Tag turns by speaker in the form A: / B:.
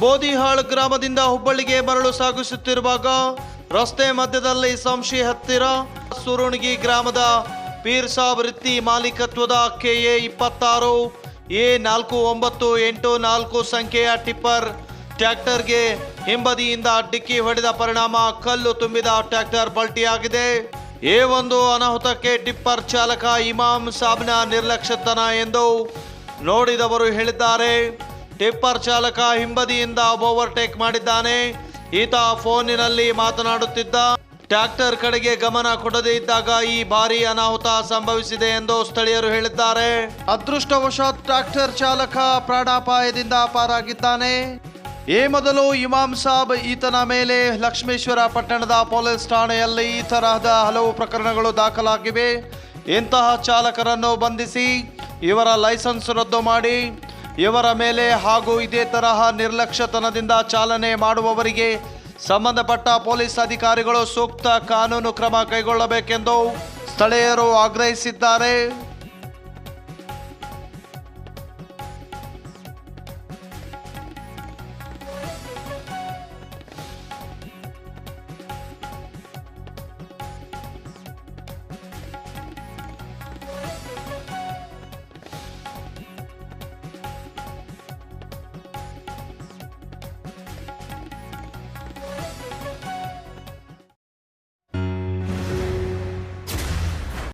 A: ಬೋದಿಹಾಳ್ ಗ್ರಾಮದಿಂದ ಹುಬ್ಬಳ್ಳಿಗೆ ಮರಳು ಸಾಗಿಸುತ್ತಿರುವಾಗ ರಸ್ತೆ ಮಧ್ಯದಲ್ಲಿ ಸಂಶಿ ಹತ್ತಿರ ಸುರುಣಗಿ ಗ್ರಾಮದ ಪೀರ್ ಸಾಬ್ ವೃತ್ತಿ ಮಾಲೀಕತ್ವದ ಕೆಎ ಇಪ್ಪತ್ತಾರು, ಎ ನಾಲ್ಕು ಒಂಬತ್ತು, ಎಂಟು ನಾಲ್ಕು ಸಂಖ್ಯೆಯ ಟಿಪ್ಪರ್ ಟ್ರ್ಯಾಕ್ಟರ್ಗೆ ಹಿಂಬದಿಯಿಂದ ಡಿಕ್ಕಿ ಹೊಡೆದ ಪರಿಣಾಮ ಕಲ್ಲು ತುಂಬಿದ ಟ್ರ್ಯಾಕ್ಟರ್ ಪಲ್ಟಿಯಾಗಿದೆ. ಎ ಒಂದು ಅನಾಹುತಕ್ಕೆ ಟಿಪ್ಪರ್ ಚಾಲಕ ಇಮಾಮ್ ಸಾಬ್ನ ನಿರ್ಲಕ್ಷ್ಯತನ ಎಂದು ನೋಡಿದವರು ಹೇಳಿದ್ದಾರೆ. ಟಿಪ್ಪರ್ ಚಾಲಕ ಹಿಂಬದಿಯಿಂದ ಓವರ್ಟೇಕ್ ಮಾಡಿದ್ದಾನೆ. ಈತ ಫೋನಿನಲ್ಲಿ ಮಾತನಾಡುತ್ತಿದ್ದ. ಟ್ರ್ಯಾಕ್ಟರ್ ಕಡೆಗೆ ಗಮನ ಕೊಡದೇ ಇದ್ದಾಗ ಈ ಭಾರಿ ಅನಾಹುತ ಸಂಭವಿಸಿದೆ ಎಂದು ಸ್ಥಳೀಯರು ಹೇಳಿದ್ದಾರೆ. ಅದೃಷ್ಟವಶಾತ್ ಟ್ರ್ಯಾಕ್ಟರ್ ಚಾಲಕ ಪ್ರಾಣಾಪಾಯದಿಂದ ಪಾರಾಗಿದ್ದಾನೆ. ಈ ಮೊದಲು ಇಮಾಮ್ ಸಾಬ್ ಈತನ ಮೇಲೆ ಲಕ್ಷ್ಮೇಶ್ವರ ಪಟ್ಟಣದ ಪೊಲೀಸ್ ಠಾಣೆಯಲ್ಲಿ ಈ ತರಹದ ಹಲವು ಪ್ರಕರಣಗಳು ದಾಖಲಾಗಿವೆ. ಇಂತಹ ಚಾಲಕರನ್ನು ಬಂಧಿಸಿ ಇವರ ಲೈಸೆನ್ಸ್ ರದ್ದು ಮಾಡಿ ಇವರ ಮೇಲೆ ಹಾಗೂ ಇದೇ ತರಹ ನಿರ್ಲಕ್ಷ್ಯತನದಿಂದ ಚಾಲನೆ ಮಾಡುವವರಿಗೆ ಸಂಬಂಧಪಟ್ಟ ಪೊಲೀಸ್ ಅಧಿಕಾರಿಗಳು ಸೂಕ್ತ ಕಾನೂನು ಕ್ರಮ ಕೈಗೊಳ್ಳಬೇಕೆಂದು ಸ್ಥಳೀಯರು ಆಗ್ರಹಿಸಿದ್ದಾರೆ.